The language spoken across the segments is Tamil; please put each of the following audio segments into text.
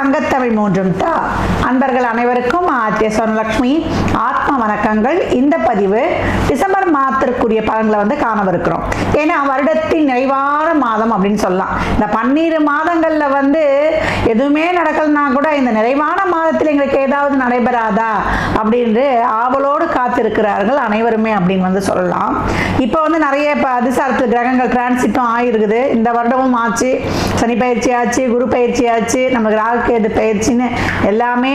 தங்கத்தமிழ் மூன்றும் தா அன்பர்கள் அனைவருக்கும் ஆத்திய சொர்ணலட்சுமி ஆத்ம வணக்கங்கள். இந்த பதிவு டிசம்பர் மாதத்திற்குரிய பலன்களை வந்து காணவிருக்கிறோம். ஏன்னா வருடத்தின் நிறைவான மாதம் அப்படின்னு சொல்லலாம். இந்த பன்னிரு மாதங்கள்ல வந்து எதுவுமே நடக்கலனா கூட இந்த நிறைவான மாதத்தில் எங்களுக்கு ஏதாவது நடைபெறாதா அப்படின்னு ஆவலோடு காத்திருக்கிறார்கள் அனைவருமே அப்படின்னு வந்து சொல்லலாம். இப்போ வந்து நிறைய இப்போ அதிசாரத்தில் கிரகங்கள் டிரான்சிட்டும் ஆயிருக்குது. இந்த வருடமும் ஆச்சு. சனி பயிற்சி ஆச்சு குரு பயிற்சி ஆச்சு நமக்கு ராகுகேது பயிற்சின்னு எல்லாமே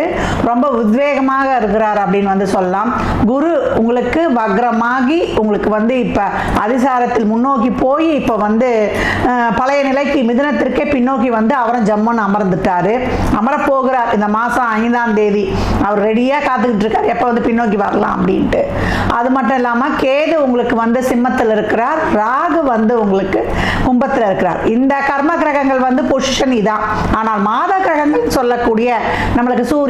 அப்படின்ட்டு ரொம்ப உத்வேகமாக இருக்கிறார் அப்படின்னு வந்து சொல்லலாம். குரு உங்களுக்கு வக்ரமாகி உங்களுக்கு வந்து இப்போ அதிசாரத்தில் முன்னோக்கி போய் இப்போ வந்து பழைய நிலைக்கு மிதனத்திற்கே பின்னோக்கி வந்து அவரும் ஜம்முன்னு அமர்ந்துட்டாரு. அமரப்போகிறார். இந்த மாதம் ஐந்தாம் தேதி அவர் ரெடியாக காத்துக்கிட்டு இருக்கார். எப்போ வந்து பின்னோக்கி வரலாம் அப்படின்ட்டு. அது மட்டும் இல்லாமல் கேது உங்களுக்கு வந்து சிம்மத்தில் இருக்கிறார். ராகு வந்து உங்களுக்கு கும்பத்தில் இருக்கிறார். இந்த கர்ம கிரகங்கள் வந்து பொசிஷன் இதான். ஆனால் மாத கிரகங்கள் சொல்லக்கூடிய நம்மளுக்கு சூரிய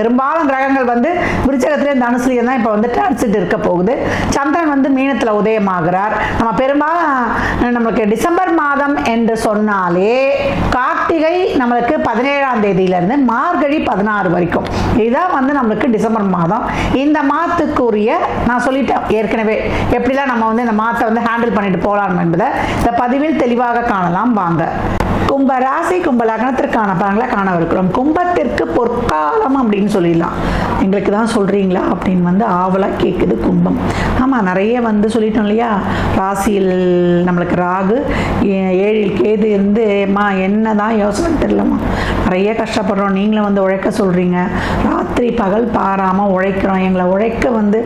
பெரும்பாலும் கிரகங்கள் வந்து விருச்சகத்திலே தனுசுலேயே தான் இப்போ வந்து டிரான்சிட் இருக்க போகுது. சந்திரன் வந்து மீனத்தில் உதயமாகிறார். நம்ம பெரும்பாலும் நம்மளுக்கு டிசம்பர் மாதம் என்று சொன்னாலே கார்த்திகை நம்மளுக்கு பதினேழாம் தேதியிலேருந்து மார்கழி பதினாறு வரைக்கும். இதுதான் வந்து நம்மளுக்கு டிசம்பர் மாதம். இந்த மாதத்துக்குரிய நான் சொல்லிட்டேன் ஏற்கனவே எப்படிலாம் நம்ம வந்து இந்த மாதத்தை வந்து ஹேண்டில் பண்ணிட்டு போகலாம் என்பதை இந்த பதிவில் தெளிவாக காணலாம். வாங்க. கும்ப ராசி கும்ப லக்னத்திற்கான பலன்களை காணவிருக்கிறோம். கும்பத்திற்கு பொற்காலம் அப்படின்னு சொல்லிடலாம். எங்களுக்கு தான் சொல்கிறீங்களா அப்படின்னு வந்து ஆவலாக கேட்குது கும்பம். ஆமாம் நிறைய வந்து சொல்லிட்டோம் இல்லையா? ராசியில் நம்மளுக்கு ராகு ஏழில் கேது இருந்து அம்மா என்ன தான் யோசனை தெரியலம்மா. நிறைய கஷ்டப்படுறோம். நீங்களும் வந்து உழைக்க சொல்கிறீங்க ராத்திரி பகல் பாராமல் உழைக்கிறோம். எங்களை உழைக்க வந்து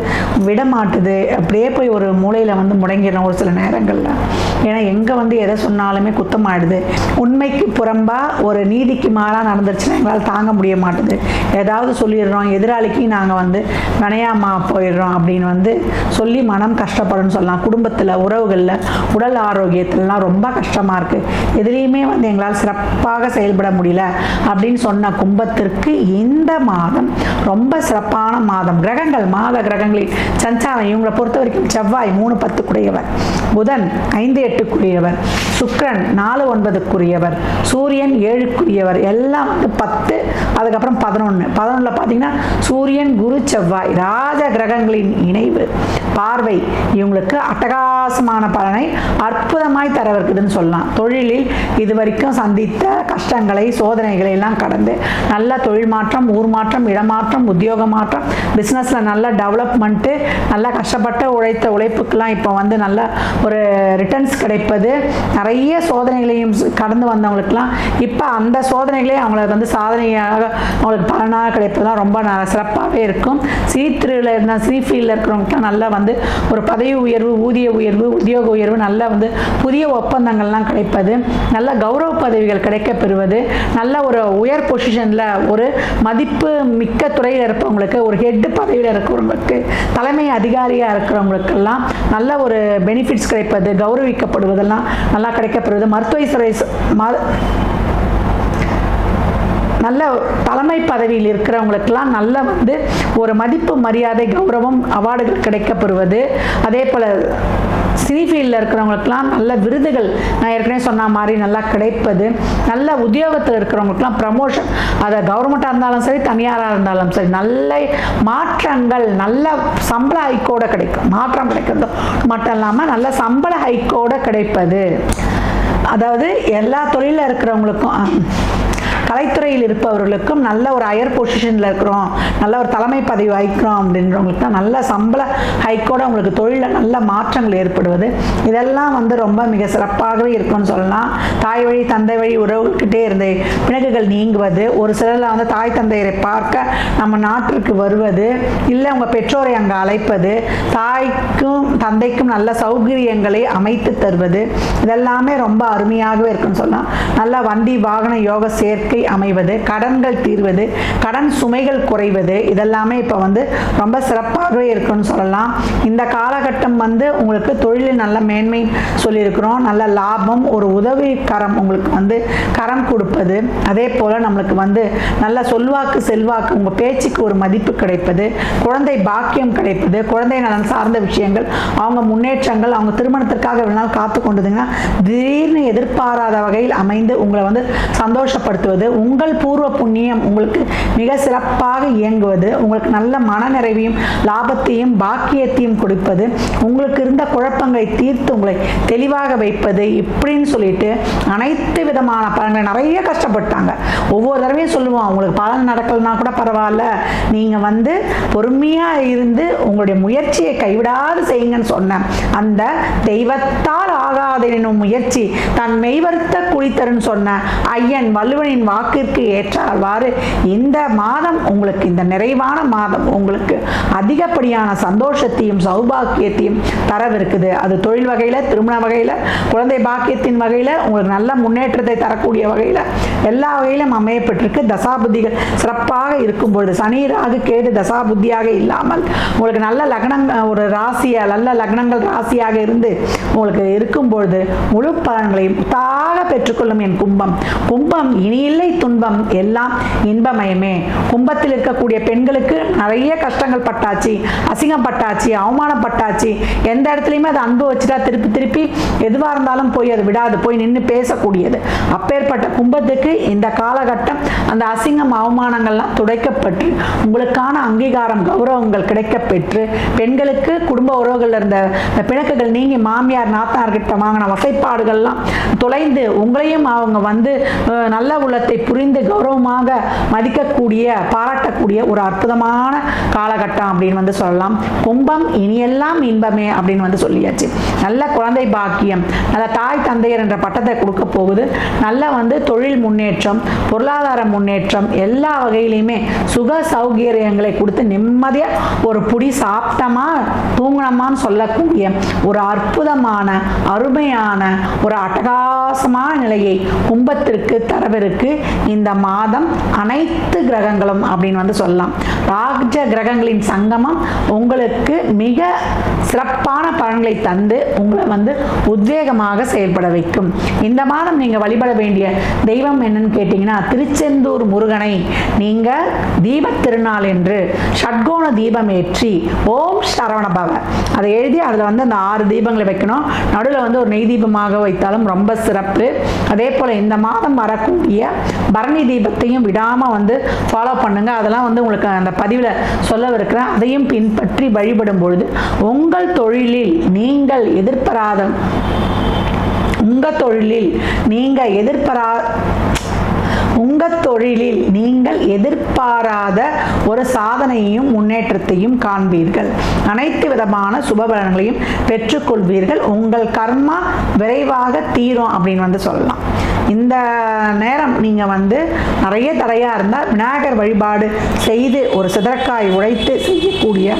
விட மாட்டுது அப்படியே போய் ஒரு மூலையில் வந்து முடங்கிடுறோம் ஒரு சில நேரங்களில். ஏன்னா எங்கே வந்து எதை சொன்னாலுமே குத்தமாயிடுது. உண்மைக்கு புறம்பா ஒரு நீதிக்கு மாறாக நடந்துருச்சுன்னா எங்களால் தாங்க முடிய மாட்டுது. ஏதாவது சொல்லிடுறோம். எதிராளிக்கு நாங்கள் வந்து நனையாமா போயிடுறோம். அப்படின்னு வந்து சொல்லி மனம் கஷ்டப்படும்னு சொல்லலாம். குடும்பத்தில் உறவுகளில் உடல் ஆரோக்கியத்திலலாம் ரொம்ப கஷ்டமாக இருக்குது எதுலேயுமே வந்து எங்களால் சிறப்பாக செயல்பட முடியல அப்படின்னு சொன்ன கும்பத்திற்கு இந்த மாதம் ரொம்ப சிறப்பான மாதம். கிரகங்கள் மாத கிரகங்களில் சஞ்சாரம் இவங்களை பொறுத்த வரைக்கும் செவ்வாய் மூணு பத்துக்குடையவர் புதன் ஐந்து எட்டுக்குரியவர். சுக்ரன் நாலு ஒன்பதுக்குரியவர். சூரியன் ஏழுக்குரியவர். எல்லாம் வந்து பத்து அதுக்கப்புறம் பதினொன்று பதினொன்றில் பார்த்தீங்கன்னா சூரியன் குரு செவ்வாய் ராஜ கிரகங்களின் இணைவு. பார்வை இவங்களுக்கு அட்டகாசமான பலனை அற்புதமாய் தரவிருக்குதுன்னு சொல்லலாம். தொழிலில் இது வரைக்கும் சந்தித்த கஷ்டங்களை சோதனைகளை எல்லாம் கடந்து நல்ல தொழில் மாற்றம் ஊர் மாற்றம் இடமாற்றம் உத்தியோக மாற்றம் பிஸ்னஸில் நல்ல டெவலப்மெண்ட்டு நல்லா கஷ்டப்பட்ட உழைத்த உழைப்புக்கெல்லாம் இப்போ வந்து நல்ல ஒரு ரிட்டர்ன்ஸ் கிடைப்பது. நிறைய சோதனைகளையும் கடந்து வந்தவங்களுக்கெல்லாம் இப்போ அந்த சோதனைகளே அவங்களுக்கு வந்து சாதனையாக அவங்களுக்கு பலனாக கிடைப்பதுலாம் ரொம்ப ந- சிறப்பாகவே இருக்கும். சினித்திரையில் இருந்த சினி ஃபீல்டில் இருக்கிறவங்களுக்குலாம் நல்லா வந்து ஒரு பதவி உயர்வு ஊதிய உயர்வு உத்தியோக உயர்வு நல்ல வந்து புதிய ஒப்பந்தங்கள்லாம் கிடைப்பது நல்ல கௌரவ பதவிகள் கிடைக்க பெறுவது நல்ல ஒரு உயர் பொசிஷனில் ஒரு மதிப்பு மிக்க துறையில் இருப்பவங்களுக்கு ஒரு ஹெட் பதவியில் இருக்கிறவங்களுக்கு தலைமை அதிகாரியாக இருக்கிறவங்களுக்கெல்லாம் நல்ல ஒரு பெனிஃபிட்ஸ் கிடைப்பது கௌரவிக்கப்படுவதெல்லாம் நல்லா கிடைக்கப்பெறுவது மருத்துவ துறை நல்ல தலைமை பதவியில் இருக்கிறவங்களுக்கெல்லாம் நல்ல வந்து ஒரு மதிப்பு மரியாதை கௌரவம் அவார்டுகள் கிடைக்கப்பெறுவது அதே போல் சினி ஃபீல்டில் இருக்கிறவங்களுக்குலாம் நல்ல விருதுகள் நான் ஏற்கனவே சொன்ன மாதிரி நல்லா கிடைப்பது. நல்ல உத்தியோகத்தில் இருக்கிறவங்களுக்குலாம் ப்ரமோஷன் அதை கவர்மெண்ட்டாக இருந்தாலும் சரி தனியாராக இருந்தாலும் சரி நல்ல மாற்றங்கள் நல்ல சம்பள ஹைக்கோட கிடைக்கும். மாற்றம் கிடைக்கிறது மட்டும் இல்லாமல் நல்ல சம்பள ஹைக்கோட கிடைப்பது. அதாவது எல்லா தொழிலில் இருக்கிறவங்களுக்கும் கலைத்துறையில் இருப்பவர்களுக்கும் நல்ல ஒரு ஹையர் பொசிஷனில் இருக்கிறோம் நல்ல ஒரு தலைமை பதவி வகிக்கிறோம் அப்படின்றவங்களுக்கு தான் நல்ல சம்பள ஹைக்கோட உங்களுக்கு தொழிலில் நல்ல மாற்றங்கள் ஏற்படுவது. இதெல்லாம் வந்து ரொம்ப மிக சிறப்பாகவே இருக்கும்னு சொல்லலாம். தாய் வழி தந்தை வழி உறவுகிட்டே இருந்த பிணக்குகள் நீங்குவது. ஒரு சிலரில் வந்து தாய் தந்தையரை பார்க்க நம்ம நாட்டிற்கு வருவது. இல்லை உங்கள் பெற்றோரை அங்கே அழைப்பது. தாய்க்கும் தந்தைக்கும் நல்ல சௌகரியங்களை அமைத்து தருவது. இதெல்லாமே ரொம்ப அருமையாகவே இருக்குன்னு சொல்லலாம். நல்ல வண்டி வாகன யோக சேர்க்கை அமைவது கடன்கள் தீர்வது கடன் சுமைகள் குறைவது இதெல்லாமே இப்போ வந்து ரொம்ப சிறப்பாகவே இருக்குன்னு சொல்லலாம். இந்த காலகட்டம் வந்து உங்களுக்கு தொழிலில் நல்ல மேன்மை சொல்லியிருக்கிறோம். நல்ல லாபம் ஒரு உதவி கரம் உங்களுக்கு வந்து கரம் கொடுப்பது. அதே போல் நம்மளுக்கு வந்து நல்ல சொல்வாக்கு செல்வாக்கு உங்கள் பேச்சுக்கு ஒரு மதிப்பு கிடைப்பது. குழந்தை பாக்கியம் கிடைப்பது. குழந்தை நலன் சார்ந்த விஷயங்கள் அவங்க முன்னேற்றங்கள் அவங்க திருமணத்திற்காக இவ்வளவு நாள் காத்து கொண்டதுங்கன்னா திடீர்னு எதிர்பாராத வகையில் அமைந்து உங்களை வந்து சந்தோஷப்படுத்துவது உங்கள் பூர்வ புண்ணியம் உங்களுக்கு மிக சிறப்பாக இயங்குவது உங்களுக்கு நல்ல மனநிறைவையும் லாபத்தையும் பாக்கியத்தையும் கொடுப்பது உங்களுக்கு இருந்த குழப்பங்களை தீர்த்து உங்களை தெளிவாக வைப்பது இப்படின்னு சொல்லிட்டு அனைத்து விதமான பலன்களை நிறைய கஷ்டப்பட்டாங்க. ஒவ்வொரு தடவையும் சொல்லுவோம் உங்களுக்கு பலன் நடக்கலைன்னா கூட பரவாயில்ல. நீங்கள் வந்து பொறுமையாக இருந்து உங்களுடைய முயற்சியை கைவிடாது செய்யுங்கன்னு சொன்னேன். அந்த தெய்வத்தால் ஆகாதெனும் முயற்சி தன் மெய்வருத்த குளித்தருன்னு சொன்ன ஐயன் வல்லுவனின் வாக்கிற்கு ஏற்றவாறு இந்த மாதம் உங்களுக்கு இந்த நிறைவான மாதம் உங்களுக்கு அதிகப்படியான சந்தோஷத்தையும் சௌபாக்கியத்தையும் தரவிருக்குது. அது தொழில் வகையில் திருமண வகையில் குழந்தை பாக்கியத்தின் வகையில் உங்களுக்கு நல்ல முன்னேற்றத்தை தரக்கூடிய வகையில் எல்லா வகையிலும் அமையப்பட்டிருக்கு. தசாபுத்திகள் சிறப்பாக இருக்கும் பொழுது சனி ராகு கேது தசாபுத்தியாக இல்லாமல் உங்களுக்கு நல்ல லக்னம் ஒரு ராசியாக நல்ல லக்னங்கள் ராசியாக இருந்து உங்களுக்கு இருக்கும் பொழுது முழு பலன்களையும் முத்தாக பெற்றுக்கொள்ளும் என் கும்பம். கும்பம் இனி இல்லை துன்பம் எல்லாம் இன்பமயமே. கும்பத்தில் இருக்கக்கூடிய பெண்களுக்கு நிறைய கஷ்டங்கள் பட்டாச்சு அசிங்கம் பட்டாச்சு அவமானம் பட்டாச்சு எந்த இடத்துலையுமே அதை அன்பு வச்சுட்டா திருப்பி திருப்பி எதுவாக இருந்தாலும் போய் அது விடாது போய் நின்று பேசக்கூடியது. அப்பேற்பட்ட கும்பத்துக்கு இந்த காலகட்டம் அந்த அசிங்கம் அவமானங்கள்லாம் துடைக்கப்பட்டு உங்களுக்கான அங்கீகாரம் கௌரவங்கள் கிடைக்கப்பெற்று பெண்களுக்கு குடும்ப உறவுகளில் இருந்த இந்த பிணக்குகள் நீங்கி மாமியார் நாத்தார்கிட்ட வாங்கின வசைப்பாடுகள்லாம் தொலைந்து உங்களையும் அவங்க வந்து நல்ல உள்ளத்தை புரிந்து கௌரவமாக மதிக்கக்கூடிய பாராட்டக்கூடிய ஒரு அற்புதமான காலகட்டம் அப்படின்னு வந்து சொல்லலாம். கும்பம் இனியெல்லாம் இன்பமே அப்படின்னு வந்து சொல்லியாச்சு. நல்ல குழந்தை பாக்கியம் நல்ல தாய் தந்தையர் என்ற பட்டத்தை கொடுக்க போகுது. நல்ல வந்து தொழில் முன்னேற்றம் பொருளாதார முன்னேற்றம் எல்லா வகையிலையுமே சுக சௌகரியங்களை கொடுத்து நிம்மதியாக ஒரு புடி சாப்பிட்டமா தூங்கினமான்னு சொல்லக்கூடிய ஒரு அற்புதமான அருமையான ஒரு அட்டகாசமான நிலையை கும்பத்திற்கு தரவிருக்கு இந்த மாதம் அனைத்து கிரகங்களும் அப்படின்னு வந்து சொல்லலாம். ராஜ கிரகங்களின் சங்கமம் உங்களுக்கு மிக சிறப்பான பலன்களை தந்து உங்களை வந்து உத்வேகமாக செயல்பட வைக்கும். இந்த மாதம் நீங்கள் வழிபட வேண்டிய தெய்வம் என்னன்னு கேட்டிங்கன்னா திருச்செந்தூர் முருகனை நீங்கள் தீபத் திருநாள் என்று ஷட்கோண தீபம் ஏற்றி ஓம் சரவண பவ. அதை எழுதி அதில் வந்து அந்த ஆறு தீபங்களை வைக்கணும். நடுவில் வந்து ஒரு நெய் தீபமாக வைத்தாலும் ரொம்ப சிறப்பு. அதே போல் இந்த மாதம் வரக்கூடிய பரணி தீபத்தையும் விடாமல் வந்து ஃபாலோ பண்ணுங்க. அதெல்லாம் வந்து உங்களுக்கு அந்த பதிவில் சொல்லவிருக்கிறேன். அதையும் பின்பற்றி வழிபடும் பொழுது உங்கள் தொழிலில் நீங்கள் எதிர்பாராத உங்கள் தொழிலில் நீங்கள் எதிர்பாரா உங்கள் தொழிலில் நீங்கள் எதிர்பாராத ஒரு சாதனையையும் முன்னேற்றத்தையும் காண்பீர்கள். அனைத்து விதமான சுபபலன்களையும் பெற்றுக்கொள்வீர்கள். உங்கள் கர்மா விரைவாக தீரும் அப்படின்னு வந்து சொல்லலாம். இந்த நேரம் நீங்கள் வந்து நிறைய தடையாக இருந்தால் விநாயகர் வழிபாடு செய்து ஒரு சிதறக்காய் உழைத்து செய்யக்கூடிய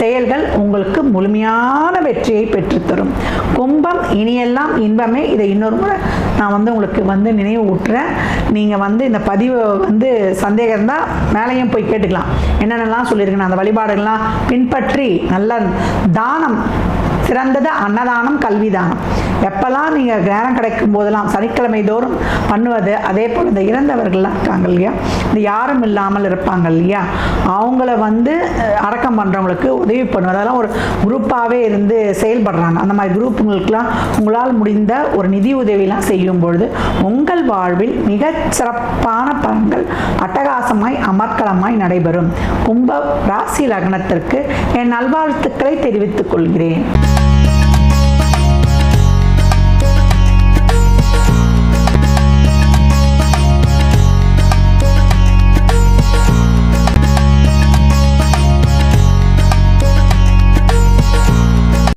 செயல்கள் உங்களுக்கு முழுமையான வெற்றியை பெற்றுத்தரும். கும்பம் இனியெல்லாம் இன்பமே. இதை இன்னொரு முறை நான் வந்து உங்களுக்கு வந்து நினைவு ஊட்டுறேன் நீங்கள் வந்து இந்த பதிவு வந்து சந்தேகம் இருந்தால் மேலேயும் போய் கேட்டுக்கலாம். என்னென்னலாம் சொல்லியிருக்கேன் அந்த வழிபாடுகள்லாம் பின்பற்றி நல்ல தானம் சிறந்தது அன்னதானம் கல்விதானம். எப்பெல்லாம் நீங்கள் நேரம் கிடைக்கும் போதெல்லாம் சனிக்கிழமை தோறும் பண்ணுவது அதே போல் இந்த இறந்தவர்கள்லாம் இருக்காங்க இல்லையா? இந்த யாரும் இல்லாமல் இருப்பாங்க இல்லையா? அவங்கள வந்து அடக்கம் பண்ணுறவங்களுக்கு உதவி பண்ணுவது அதெல்லாம் ஒரு குரூப்பாகவே இருந்து செயல்படுறாங்க. அந்த மாதிரி குரூப்புங்களுக்கெல்லாம் உங்களால் முடிந்த ஒரு நிதி உதவிலாம் செய்யும் பொழுது உங்கள் வாழ்வில் மிகச் சிறப்பான பலன்கள் அட்டகாசமாய் அமர்க்கலமாய் நடைபெறும். கும்ப ராசி லக்னத்திற்கு என் நல்வாழ்த்துக்களை தெரிவித்துக் கொள்கிறேன்.